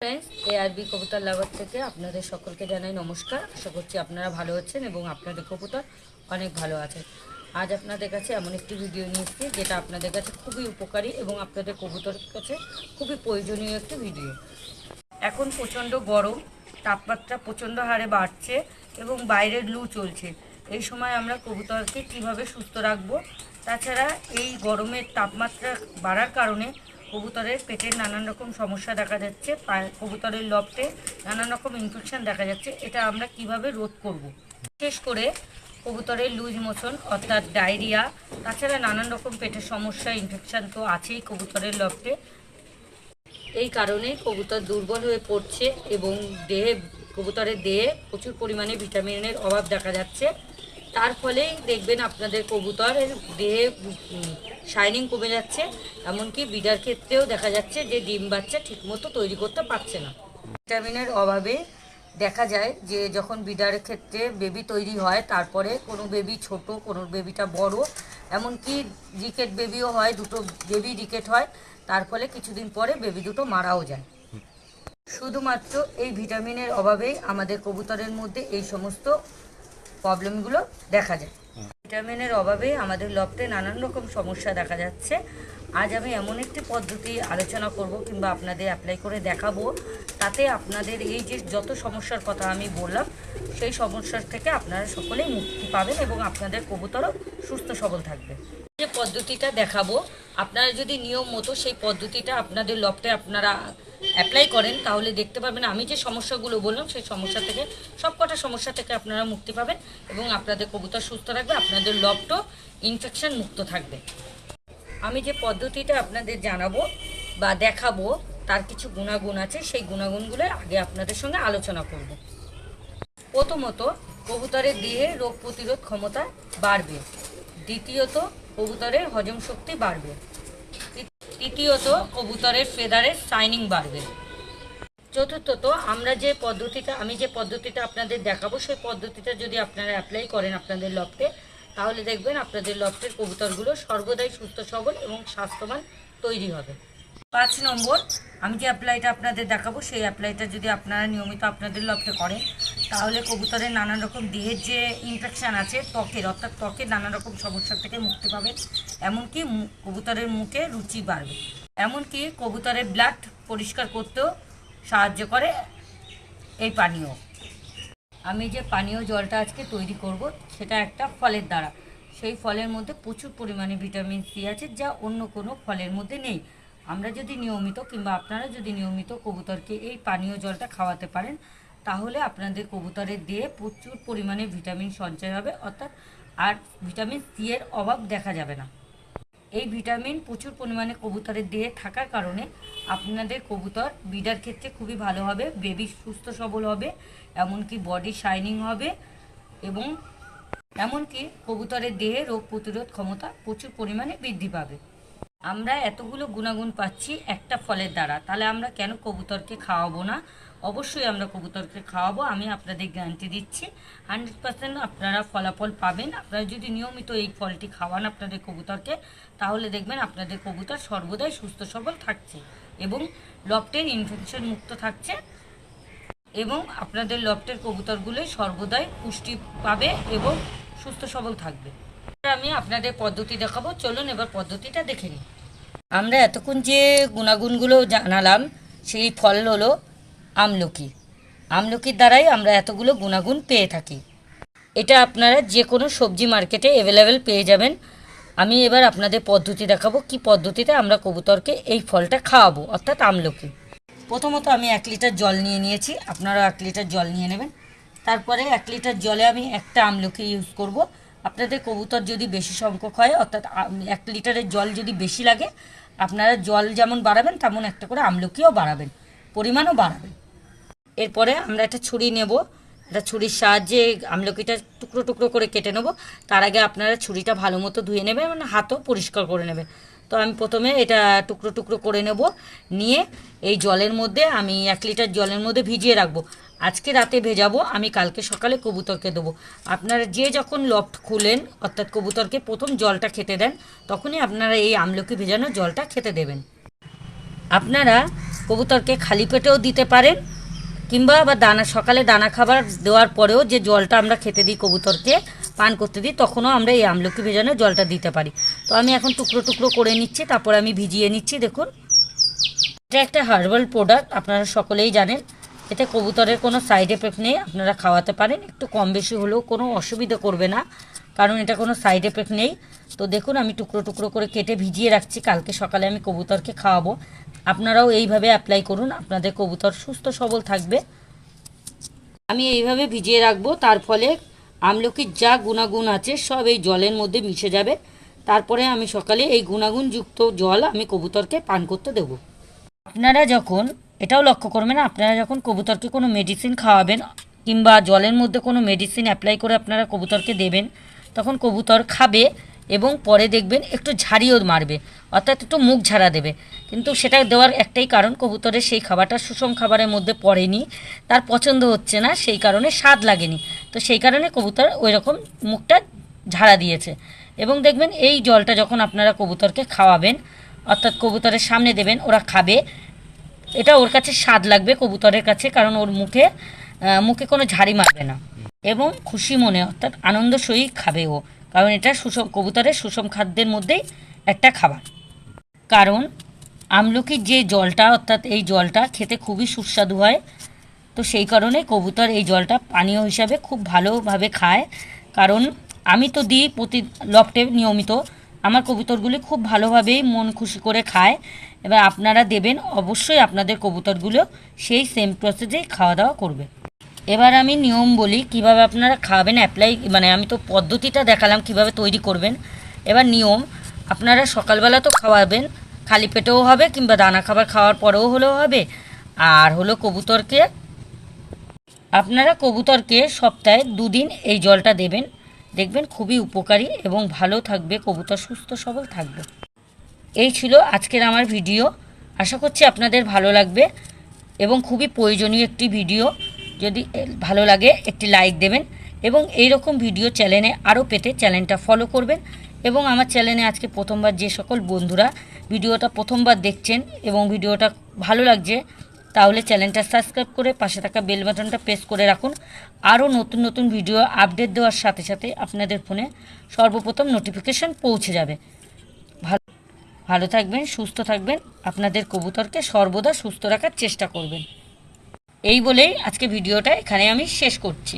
Friends ARB কবুতর lover থেকে আপনাদের সকলকে জানাই নমস্কার। আশা করছি আপনারা ভালো আছেন এবং আপনাদের কবুতর অনেক ভালো আছে। আজ আপনাদের কাছে এমন একটি ভিডিও নিয়ে যেটা আপনাদের কাছে খুবই উপকারী এবং আপনাদের কবুতরের কাছে খুবই প্রয়োজনীয় একটি ভিডিও এখন প্রচণ্ড গরম, তাপমাত্রা প্রচণ্ড হারে বাড়ছে এবং বাইরের লু চলছে। এই সময় আমরা কবুতরকে কীভাবে সুস্থ রাখব? তাছাড়া এই গরমের তাপমাত্রা বাড়ার কারণে কবুতরের পেটের নানান রকম সমস্যা দেখা যাচ্ছে কবুতরের লপটে নানান রকম ইনফেকশন দেখা যাচ্ছে। এটা আমরা কীভাবে রোধ করব। বিশেষ করে কবুতরের লুজ মোশন অর্থাৎ ডায়রিয়া, তাছাড়া নানান রকম পেটের সমস্যা ইনফেকশান তো আছেই কবুতরের লপটে। এই কারণে কবুতর দুর্বল হয়ে পড়ছে এবং দেহে, কবুতরের দেহে প্রচুর পরিমাণে ভিটামিনের অভাব দেখা যাচ্ছে। তার ফলেই দেখবেন আপনাদের কবুতরের দেহে শাইনিং কমে যাচ্ছে, এমনকি বিডার ক্ষেত্রেও দেখা যাচ্ছে যে ডিম বাচ্চা ঠিকমতো তৈরি করতে পারছে না। ভিটামিনের অভাবে দেখা যায় যে যখন বিডারের ক্ষেত্রে বেবি তৈরি হয়, তারপরে কোনো বেবি ছোট, কোনো বেবিটা বড়, এমনকি রিকেট বেবিও হয়, দুটো বেবি রিকেট হয়, তার ফলে কিছুদিন পরে বেবি দুটো মারাও যায়। শুধুমাত্র এই ভিটামিনের অভাবেই আমাদের কবুতরের মধ্যে এই সমস্ত প্রবলেমগুলো দেখা যায়। ভিটামিনের অভাবে আমাদের লফটে নানান রকম সমস্যা দেখা যাচ্ছে। আজ আমি এমন একটি পদ্ধতি আলোচনা করব কিংবা আপনাদের অ্যাপ্লাই করে দেখাবো। তাতে আপনাদের এই যে যত সমস্যার কথা আমি বললাম সেই সমস্যার থেকে আপনারা সকলেই মুক্তি পাবেন এবং আপনাদের কবুতরও সুস্থ, সবল থাকবে। যে পদ্ধতিটা দেখাবো, আপনারা যদি নিয়ম মতো সেই পদ্ধতিটা আপনাদের লফটে আপনারা অ্যাপ্লাই করেন, তাহলে দেখতে পাবেন আমি যে সমস্যাগুলো বললাম, সেই সমস্যা থেকে, সবকটা সমস্যা থেকে আপনারা মুক্তি পাবেন এবং আপনাদের কবুতর সুস্থ রাখবে আপনাদের লফটও ইনফেকশন মুক্ত থাকবে। আমি যে পদ্ধতিটা আপনাদের জানাব বা দেখাবো, তার কিছু গুণাগুণ আছে, সেই গুণাগুণগুলো আগে আপনাদের সঙ্গে আলোচনা করব। প্রথমত, কবুতরের দেহে রোগ প্রতিরোধ ক্ষমতা বাড়বে। দ্বিতীয়ত, কবুতরের হজম শক্তি বাড়বে। তৃতীয়ত, কবুতরের ফেদারের শাইনিং বাড়বে। চতুর্থত, আমরা যে পদ্ধতিটা, আমি যে পদ্ধতিটা আপনাদের দেখাবো, সেই পদ্ধতিটা যদি আপনারা অ্যাপ্লাই করেন আপনাদের লফটে তাহলে দেখবেন আপনাদের লফটের কবুতরগুলো সর্বদাই সুস্থ, সবল এবং স্বাস্থ্যবান তৈরি হবে। পাঁচ নম্বর, আমি যে অ্যাপ্লাইটা আপনাদের দেখাবো, সেই অ্যাপ্লাইটা যদি আপনারা নিয়মিত আপনাদের লফটে করেন তাহলে কবুতরের নানান রকম দেহের যে ইনফেকশান আছে, ত্বকের, অর্থাৎ ত্বকের নানান রকম সমস্যা থেকে মুক্তি পাবে। এমনকি কবুতরের মুখে রুচি বাড়বে। এমনকি কবুতরের ব্লাড পরিষ্কার করতেও সাহায্য করে এই পানীয়। আমি যে পানীয় জলটা আজকে তৈরি করব, সেটা একটা ফলের দ্বারা। সেই ফলের মধ্যে প্রচুর পরিমাণে ভিটামিন সি আছে, যা অন্য কোনো ফলের মধ্যে নেই। আমরা যদি নিয়মিত, কিংবা আপনারা যদি নিয়মিত কবুতরকে এই পানীয় জলটা খাওয়াতে পারেন তাহলে আপনাদের কবুতরের দেহে প্রচুর পরিমাণে ভিটামিন সঞ্চয় হবে, অর্থাৎ আর ভিটামিন সি এর অভাব দেখা যাবে না। এই ভিটামিন প্রচুর পরিমাণে কবুতরের দেহে থাকার কারণে আপনাদের কবুতর বিডার ক্ষেত্রে খুবই ভালো হবে বেবি সুস্থ সবল হবে, এমনকি বডি শাইনিং হবে এবং এমনকি কবুতরের দেহে রোগ প্রতিরোধ ক্ষমতা প্রচুর পরিমাণে বৃদ্ধি পাবে। আমরা এতগুলো গুণাগুণ পাচ্ছি একটা ফলের দ্বারা, তাহলে আমরা কেন কবুতরকে খাওয়াবো না? অবশ্যই আমরা কবুতরকে খাওয়াবো, আমি আপনাদের গ্যারান্টি দিচ্ছি। হান্ড্রেড পার্সেন্ট আপনারা ফলাফল পাবেন। আপনারা যদি নিয়মিত এই ফলটি খাওয়ান আপনাদের কবুতরকে, তাহলে দেখবেন আপনাদের কবুতর সর্বদাই সুস্থ, সবল থাকছে এবং লফটের ইনফেকশন মুক্ত থাকছে এবং আপনাদের লফটের কবুতরগুলোই সর্বদাই পুষ্টি পাবে এবং সুস্থ, সবল থাকবে। আমি আপনাদের পদ্ধতি দেখাবো। চলুন এবার পদ্ধতিটা দেখে নিই। আমরা এতক্ষণ যে গুণাগুণগুলো জানালাম, সেই ফল হলো আমলকি। আমলকির দ্বারাই আমরা এতগুলো গুণাগুণ পেয়ে থাকি। এটা আপনারা যে কোনো সবজি মার্কেটে অ্যাভেলেবেল পেয়ে যাবেন। আমি এবার আপনাদের পদ্ধতি দেখাবো, কি পদ্ধতিতে আমরা কবুতরকে এই ফলটা খাওয়াবো, অর্থাৎ আমলকি। প্রথমত আমি এক লিটার জল নিয়ে নিয়েছি আপনারা এক লিটার জল নিয়ে নেবেন। তারপরে এক লিটার জলে আমি একটা আমলকি ইউজ করব। আপনাদের কবুতর যদি বেশি সংখ্যক হয়, অর্থাৎ এক লিটারের জল যদি বেশি লাগে, আপনারা জল যেমন বাড়াবেন, তেমন একটা করে আমলকিও বাড়াবেন, পরিমাণও বাড়াবেন। এরপরে আমরা একটা ছুরি নেব। একটা ছুরির সাহায্যে আমলকিটা টুকরো টুকরো করে কেটে নেব। তার আগে আপনারা ছুরিটা ভালো মতো ধুয়ে নেবেন মানে হাতও পরিষ্কার করে নেবেন তো আমি প্রথমে এটা টুকরো টুকরো করে নেব। নিয়ে এই জলের মধ্যে আমি এক লিটার জলের মধ্যে ভিজিয়ে রাখব। আজকে রাতে ভেজাবো, আমি কালকে সকালে কবুতরকে দেবো। আপনারা যে যখন লফট খুলেন, অর্থাৎ কবুতরকে প্রথম জলটা খেতে দেন, তখনই আপনারা এই আমলকি ভেজানো জলটা খেতে দেবেন। আপনারা কবুতরকে খালি পেটেও দিতে পারেন কিংবা আবার দানা, সকালে দানা খাবার দেওয়ার পরেও যে জলটা আমরা খেতে দিই কবুতরকে, পান করতে দিই, তখনও আমরা এই আমলকি ভেজানো জলটা দিতে পারি। তো আমি এখন টুকরো টুকরো করে নিচ্ছি, তারপর আমি ভিজিয়ে নিচ্ছি, দেখুন। এটা একটা হার্বাল প্রোডাক্ট আপনারা সকলেই জানেন। এতে কবুতরের কোনো সাইড এফেক্ট নেই, আপনারা খাওয়াতে পারেন। একটু কম বেশি হলেও কোনো অসুবিধা করবে না, কারণ এটা কোনো সাইড এফেক্ট নেই। তো দেখুন, আমি টুকরো টুকরো করে কেটে ভিজিয়ে রাখছি। কালকে সকালে আমি কবুতরকে খাওয়াবো। আপনারাও এইভাবে অ্যাপ্লাই করুন। আপনাদের কবুতর সুস্থ, সবল থাকবে। আমি এইভাবে ভিজিয়ে রাখব। তার ফলে আমলকির যা গুণাগুণ আছে, সব এই জলের মধ্যে মিশে যাবে। তারপরে আমি সকালে এই গুণাগুণযুক্ত জল আমি কবুতরকে পান করতে দেবো। আপনারা যখন, এটাও লক্ষ্য করবেন, আপনারা যখন কবুতরকে কোনো মেডিসিন খাওয়াবেন, কিংবা জলের মধ্যে কোনো মেডিসিন অ্যাপ্লাই করে আপনারা কবুতরকে দেবেন, তখন কবুতর খাবে এবং পরে দেখবেন একটু ঝাড়িও মারবে, অর্থাৎ একটু মুখ ঝাড়া দেবে। কিন্তু সেটা দেওয়ার একটাই কারণ, কবুতরের সেই খাবারটা সুষম খাবারের মধ্যে পড়েনি, তার পছন্দ হচ্ছে না, সেই কারণে স্বাদ লাগেনি। তো সেই কারণে কবুতর ওই রকম মুখটা ঝাড়া দিয়েছে। এবং দেখবেন এই জলটা যখন আপনারা কবুতরকে খাওয়াবেন, অর্থাৎ কবুতরের সামনে দেবেন, ওরা খাবে, এটা ওর কাছে স্বাদ লাগবে কবুতরের কাছে, কারণ ওর মুখে মুখে কোনো ঝাড়ি মারবে না। এবং খুশি মনে, অর্থাৎ আনন্দ সহিত খাবে ও, কারণ এটা সুষম, কবুতরের সুষম খাদ্যের মধ্যেই একটা খাবার। কারণ আমলকির যে জলটা, অর্থাৎ এই জলটা খেতে খুবই সুস্বাদু হয়। তো সেই কারণে কবুতর এই জলটা পানীয় হিসাবে খুব ভালোভাবে খায়। কারণ আমি তো দিই প্রতি লফটে নিয়মিত। আমার কবুতরগুলি খুব ভালোভাবেই মন খুশি করে খায়। এবার আপনারা দেবেন, অবশ্যই আপনাদের কবুতরগুলো সেই সেম প্রসেসেই খাওয়া দাওয়া করবে। এবার আমি নিয়ম বলি, কীভাবে আপনারা খাওয়াবেন অ্যাপ্লাই মানে আমি তো পদ্ধতিটা দেখালাম কীভাবে তৈরি করবেন। এবার নিয়ম, আপনারা সকালবেলা তো খাওয়াবেন খালি পেটেও হবে কিংবা দানা খাবার খাওয়ার পরেও হলেও হবে। আর হলো কবুতরকে, আপনারা কবুতরকে সপ্তাহে দুদিন এই জলটা দেবেন। দেখবেন খুবই উপকারী এবং ভালো থাকবে, কবুতর সুস্থ সবল থাকবে। এই ছিল আজকের আমার ভিডিও। আশা করছি আপনাদের ভালো লাগবে এবং খুবই প্রয়োজনীয় একটি ভিডিও। যদি ভালো লাগে একটি লাইক দেবেন এবং এই রকম ভিডিও চ্যানেলে আরও পেতে চ্যানেলটা ফলো করবেন। এবং আমার চ্যানেলে আজকে প্রথমবার যে সকল বন্ধুরা ভিডিওটা প্রথমবার দেখছেন এবং ভিডিওটা ভালো লাগছে, তাহলে চ্যানেলটা সাবস্ক্রাইব করে পাশে থাকা বেল বাটনটা প্রেস করে রাখুন। আরও নতুন নতুন ভিডিও আপডেট দেওয়ার সাথে সাথে আপনাদের ফোনে সর্বপ্রথম নোটিফিকেশন পৌঁছে যাবে। ভালো ভালো থাকবেন, সুস্থ থাকবেন, আপনাদের কবুতরকে সর্বদা সুস্থ রাখার চেষ্টা করবেন। এই বলেই আজকে ভিডিওটা এখানে আমি শেষ করছি।